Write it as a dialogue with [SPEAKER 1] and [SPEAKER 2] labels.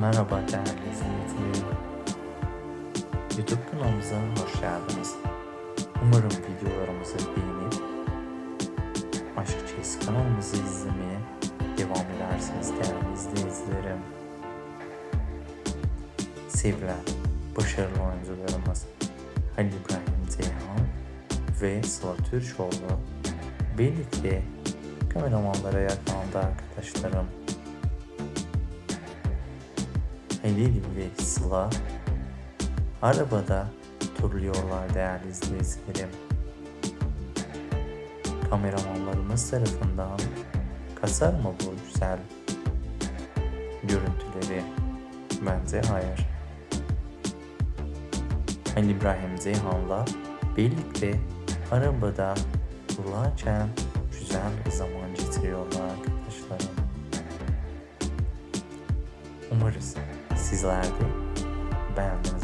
[SPEAKER 1] Merhaba değerli izleyicilerim. YouTube kanalımıza hoş geldiniz. Umarım videolarımızı beğenip Aşk Çeyiz kanalımızı izlemeye devam edersiniz değerli izleyicilerim. Sevilen başarılı oyuncularımız Halil İbrahim Ceyhan ve Sıla Türkoğlu birlikte kameramanlara yakalandı arkadaşlarım. Halil ve Sıla arabada turluyorlar değerli izleyicilerim. Kameramanlarımız tarafından kasar mı bu güzel görüntüleri? Bence hayır. Halil İbrahim Ceyhan'la birlikte arabada turlarken güzel bir zaman geçiriyorlar arkadaşlarım. Umarız seis de bem